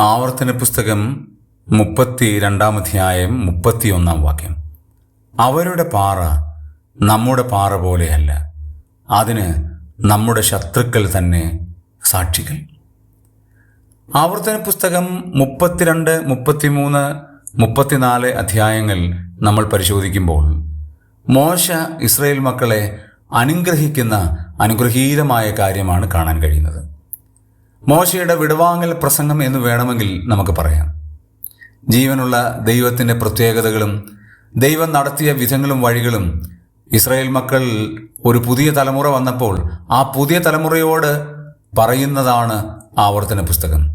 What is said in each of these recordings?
ആവർത്തന പുസ്തകം മുപ്പത്തി രണ്ടാം അധ്യായം മുപ്പത്തിയൊന്നാം വാക്യം. അവരുടെ പാറ നമ്മുടെ പാറ പോലെയല്ല. അതിന് നമ്മുടെ ശത്രുക്കൾ തന്നെ സാക്ഷികൾ. ആവർത്തന പുസ്തകം മുപ്പത്തിരണ്ട് മുപ്പത്തിമൂന്ന് മുപ്പത്തിനാല് അധ്യായങ്ങൾ നമ്മൾ പരിശോധിക്കുമ്പോൾ മോശ ഇസ്രയേൽ മക്കളെ അനുഗ്രഹിക്കുന്ന അനുഗ്രഹീതമായ കാര്യമാണ് കാണാൻ കഴിയുന്നത്. മോശയുടെ വിടവാങ്ങൽ പ്രസംഗം എന്ന് വേണമെങ്കിൽ നമുക്ക് പറയാം. ജീവനുള്ള ദൈവത്തിന്റെ പ്രത്യേകതകളും ദൈവം നടത്തിയ വിധങ്ങളും വഴികളും ഇസ്രായേൽ മക്കൾ ഒരു പുതിയ തലമുറ വന്നപ്പോൾ ആ പുതിയ തലമുറയോട് പറയുന്നതാണ് ആവർത്തന പുസ്തകം.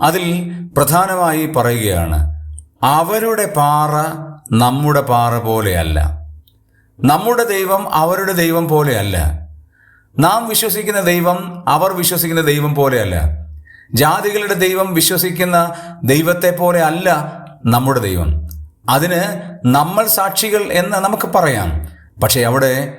അതിൽ പ്രധാനമായി പറയുകയാണ് അവരുടെ പാറ നമ്മുടെ പാറ പോലെയല്ല. നമ്മുടെ ദൈവം അവരുടെ ദൈവം പോലെയല്ല. നാം വിശ്വസിക്കുന്ന ദൈവം അവർ വിശ്വസിക്കുന്ന ദൈവം പോലെയല്ല. ജാതികളുടെ ദൈവം വിശ്വസിക്കുന്ന ദൈവത്തെ പോലെ അല്ല നമ്മുടെ ദൈവം. അതിന് നമ്മൾ സാക്ഷികൾ എന്ന് നമുക്ക് പറയാം. പക്ഷേ അവിടെ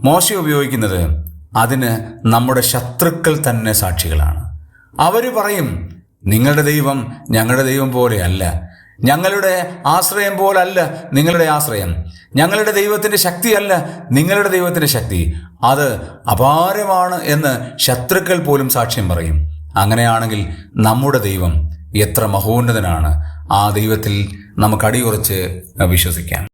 മോശ ഉപയോഗിക്കുന്നത് അതിന് നമ്മുടെ ശത്രുക്കൾ തന്നെ സാക്ഷികളാണ്. അവർ പറയും നിങ്ങളുടെ ദൈവം ഞങ്ങളുടെ ദൈവം പോലെയല്ല ഞങ്ങളുടെ ആശ്രയം പോലല്ല നിങ്ങളുടെ ആശ്രയം. ഞങ്ങളുടെ ദൈവത്തിന്റെ ശക്തിയല്ല നിങ്ങളുടെ ദൈവത്തിന്റെ ശക്തി. അത് അപാരമാണ് എന്ന് ശത്രുക്കൾ പോലും സാക്ഷ്യം പറയും. അങ്ങനെയാണെങ്കിൽ നമ്മുടെ ദൈവം എത്ര മഹോന്നതനാണ്. ആ ദൈവത്തിൽ നമുക്ക് അടിയുറച്ച് വിശ്വസിക്കാം.